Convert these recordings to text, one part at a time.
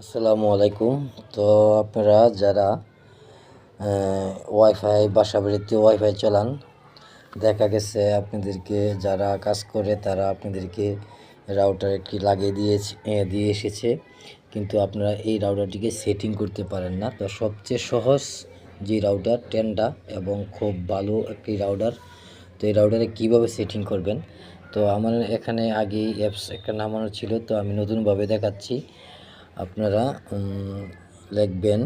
আসসালামু আলাইকুম। তো আপনারা যারা ওয়াইফাই বাসা বাড়িতে ওয়াইফাই চালান, দেখা গেছে আপনাদেরকে যারা কাজ করে তারা আপনাদেরকে রাউটার একটি লাগিয়ে দিয়েছে দিয়ে এসেছে। কিন্তু আপনারা এই রাউটারটিকে সেটিং করতে পারেন না। তো সবচেয়ে সহজ যে রাউটার টেন্ডা এবং খুব ভালো একটি রাউটার তো এই রাউটারে কীভাবে সেটিং করবেন? তো আমার এখানে আগেই অ্যাপস একটা নামানো ছিল, তো আমি নতুনভাবে দেখাচ্ছি। আপনারা লিখবেন,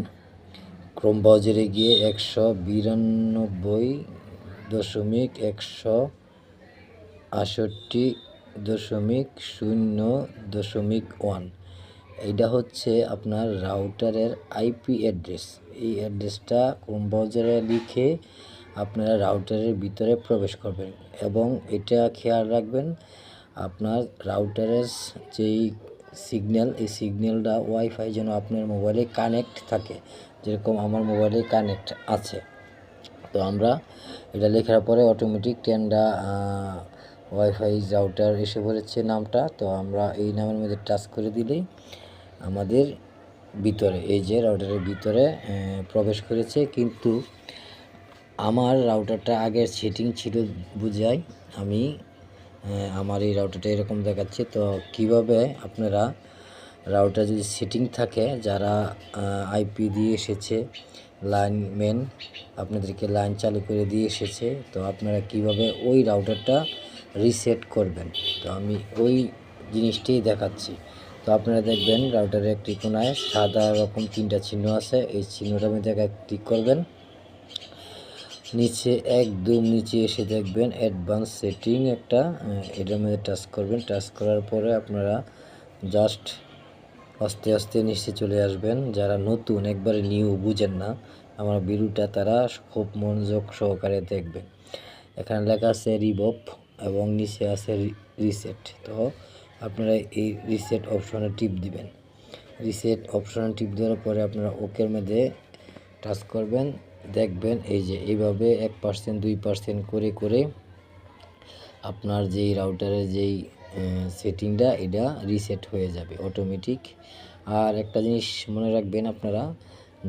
ক্রোম ব্রাউজারে গিয়ে একশো বিরানব্বই দশমিক একশো আষট্টি দশমিক শূন্য দশমিক ওয়ান। এইটা হচ্ছে আপনার রাউটারের আইপি অ্যাড্রেস। এই অ্যাড্রেসটা ক্রোম ব্রাউজারে লিখে আপনারা রাউটারের ভিতরে প্রবেশ করবেন এবং এটা খেয়াল রাখবেন, আপনার রাউটারের যেই সিগন্যাল এই সিগন্যালটা ওয়াইফাই যেন আপনার মোবাইলে কানেক্ট থাকে, যেরকম আমার মোবাইলে কানেক্ট আছে। তো আমরা এটা লেখার পরে অটোমেটিক টেন্ডা ওয়াইফাই রাউটার এসে পড়েছে নামটা। তো আমরা এই নামের মধ্যে টাচ করে দিলেই আমাদের ভিতরে, এই যে রাউটারের ভিতরে প্রবেশ করেছে। কিন্তু আমার রাউটারটা আগের সেটিং ছিল বুঝাই আমি আমার এই রাউটারটা এরকম দেখাচ্ছে। তো কীভাবে আপনারা রাউটার যদি সেটিং থাকে, যারা আইপি দিয়ে এসেছে লাইন মেন আপনাদেরকে লাইন চালু করে দিয়ে এসেছে, তো আপনারা কীভাবে ওই রাউটারটা রিসেট করবেন? তো আমি ওই জিনিসটাই দেখাচ্ছি। তো আপনারা দেখবেন রাউটারের একটি কোনায় সাদা রকম তিনটা চিহ্ন আছে, এই চিহ্নটার মধ্যে ক্লিক করবেন। নিচে একদম নিচে এসে দেখবেন অ্যাডভান্স সেটিং একটা এটার মধ্যে টাচ করবেন। টাচ করার পরে আপনারা জাস্ট আস্তে আস্তে নিচে চলে আসবেন। যারা নতুন, একবারে নিউ বুঝেন না, আমার ভিডিওটা তারা খুব মনোযোগ সহকারে দেখবেন। এখানে লেখা আছে রিবপ এবং নিচে আছে রিসেট তো আপনারা এই রিসেট অপশনে টিপ দিবেন। রিসেট অপশনে টিপ দেওয়ার পরে আপনারা ওকের মধ্যে টাচ করবেন। দেখবেন, এই যে এইভাবে এক পার্সেন্ট দুই পার্সেন্ট করে করে আপনার যেই রাউটারের যেই সেটিংটা এটা রিসেট হয়ে যাবে অটোমেটিক আর একটা জিনিস মনে রাখবেন আপনারা,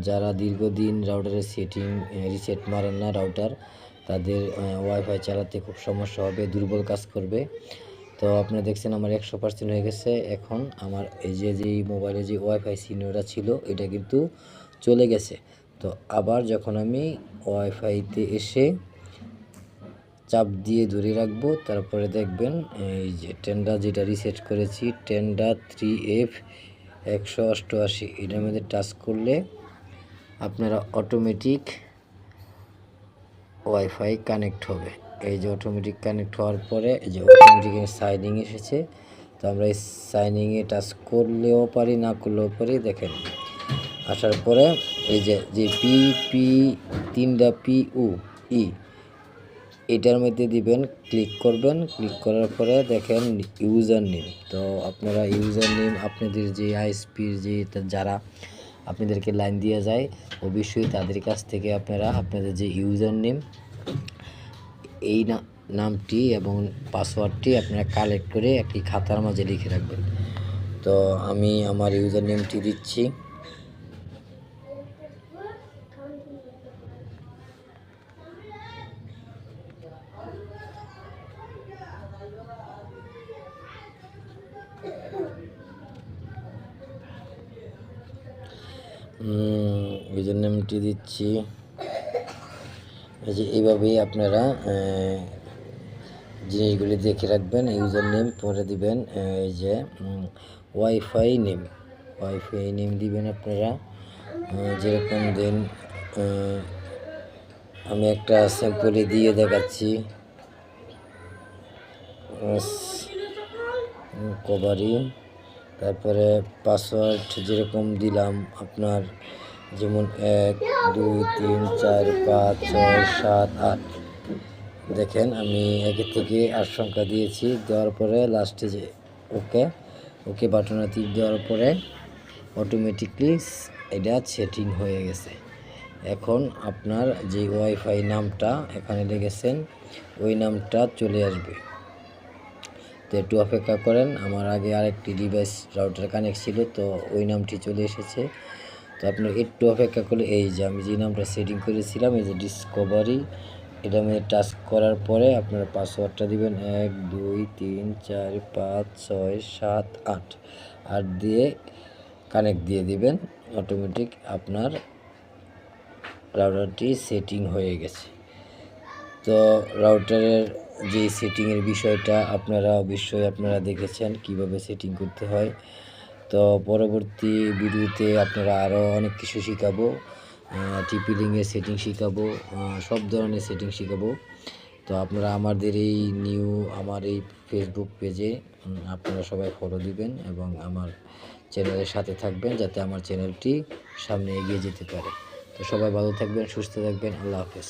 যারা দীর্ঘদিন রাউটারের সেটিং রিসেট মারেন না রাউটার তাদের ওয়াইফাই চালাতে খুব সমস্যা হবে, দুর্বল কাজ করবে। তো আপনারা দেখছেন আমার একশো পার্সেন্ট হয়ে গেছে। এখন আমার এই যে, যেই মোবাইলে যে ওয়াইফাই সিনিয়রটা ছিল, এটা কিন্তু চলে গেছে। তো আবার যখন আমি ওয়াইফাইতে এসে চাপ দিয়ে ধরে রাখব, তারপরে দেখবেন এই যে টেন্ডা যেটা রিসেট করেছি টেন্ডা থ্রি এফ একশো অষ্টআশি এটার মধ্যে টাচ করলে আপনারা অটোমেটিক ওয়াইফাই কানেক্ট হবে। এই যে অটোমেটিক কানেক্ট হওয়ার পরে এই যে অটোমেটিক সাইনিং এসেছে, তো আমরা এই সাইনিংয়ে টাচ করলেও পারি, না করলেও পারি, দেখেন। আসার পরে এই যে যে পি পি তিনটা পি ই এটার মধ্যে দিবেন ক্লিক করবেন ক্লিক করার পরে দেখেন ইউজার নেম তো আপনারা ইউজার নেম আপনাদের যে আইএসপির যে যারা আপনাদেরকে লাইন দিয়ে যায়, অবশ্যই তাদের কাছ থেকে আপনারা আপনাদের যে ইউজার নেম এই নামটি এবং পাসওয়ার্ডটি আপনারা কালেক্ট করে একটি খাতার মাঝে লিখে রাখবেন। তো আমি আমার ইউজার নেমটি দিচ্ছি। ইউজার নেমটি দিচ্ছি। যে এইভাবেই আপনারা জিনিসগুলি দেখে রাখবেন ইউজার নেম পরে দিবেন এই যে ওয়াইফাই নেম। ওয়াইফাই নেম দিবেন আপনারা যেরকম দেন আমি একটা স্যাম্পলে দিয়ে দেখাচ্ছি। কভারি তারপরে পাসওয়ার্ড যেরকম দিলাম আপনার যেমন এক, দুই, তিন, চার, পাঁচ, ছয়, সাত, আট। দেখেন আমি একের থেকে আট সংখ্যা দিয়েছি, দেওয়ার পরে লাস্টে যে ওকে ওকে বাটনে দেওয়ার পরে অটোমেটিকলি এটা সেটিং হয়ে গেছে। এখন আপনার যে ওয়াইফাই নামটা এখানে লেগেছেন, ওই নামটা চলে আসবে। তো একটু অপেক্ষা করেন, আমার আগে আরেকটি ডিভাইস রাউটার কানেক্ট ছিল, তো ওই নামটি চলে এসেছে। তো আপনার একটু অপেক্ষা করলে, এই যে আমি যে নামটা সেটিং করেছিলাম, এই যে ডিসকভারি এটা মধ্যে টাচ করার পরে আপনার পাসওয়ার্ডটা দিবেন এক, দুই, তিন, চার, পাঁচ, ছয়, সাত, আট। আট দিয়ে কানেক্ট দিয়ে দিবেন অটোমেটিক আপনার রাউটারটি সেটিং হয়ে গেছে। তো রাউটারের যে সেটিংয়ের বিষয়টা আপনারা অবশ্যই আপনারা দেখেছেন, কীভাবে সেটিং করতে হয়। তো পরবর্তী ভিডিওতে আপনারা আরও অনেক কিছু শিখাবো। টিপি লিঙ্কের সেটিং শেখাবো সব ধরনের সেটিং শিখাবো। তো আপনারা আমাদের এই নিউ আমার এই ফেসবুক পেজে আপনারা সবাই ফলো দিবেন এবং আমার চ্যানেলের সাথে থাকবেন যাতে আমার চ্যানেলটি সামনে এগিয়ে যেতে পারে। তো সবাই ভালো থাকবেন, সুস্থ থাকবেন, আল্লাহ হাফেজ।